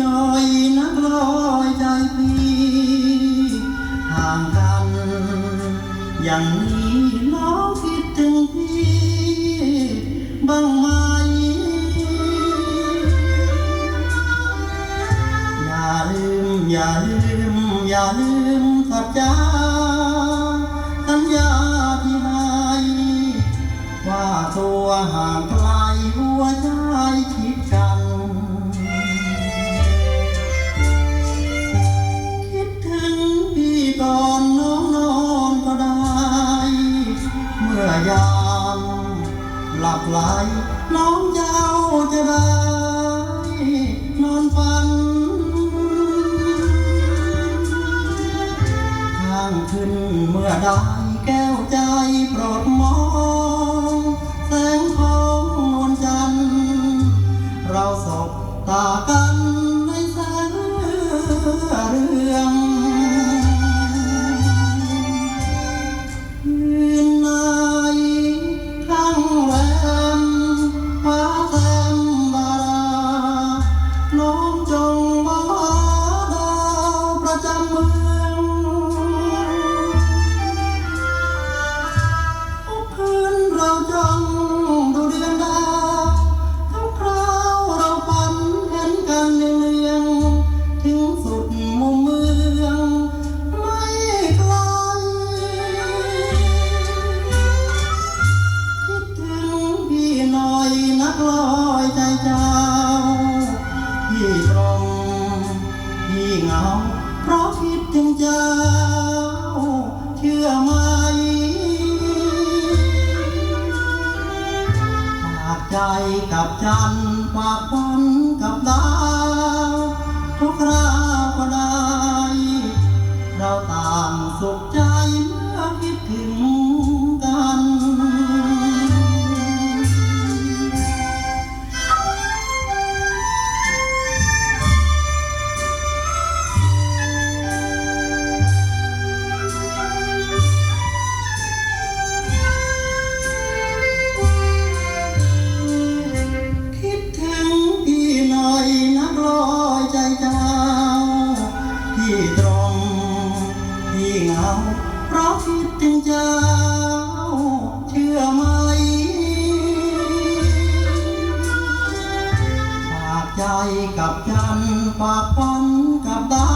หน้อยนักลอยใจพี่ห่างกัน อย่างนี้น้องคิดถึงพี่บ้างไหม อย่าลืม อย่าลืม อย่าลืมสัจจาสัญญาที่ให้ว่าตัวห่างไกลหัวใจ ยามหลับไหลน้องเจ้าจะได้นอนฝันข้างขึ้นเมื่อได้แก้วใจโปรดมองา เพราะคิดถึงเจ้า เชื่อไหมฝากใจกับจันทร์ฝากฝันกับดาวทุกคราวก็ได้ เหงา เพราะคิดถึงเจ้า เชื่อไหมฝากใจกับฉันฝากฝันกับดา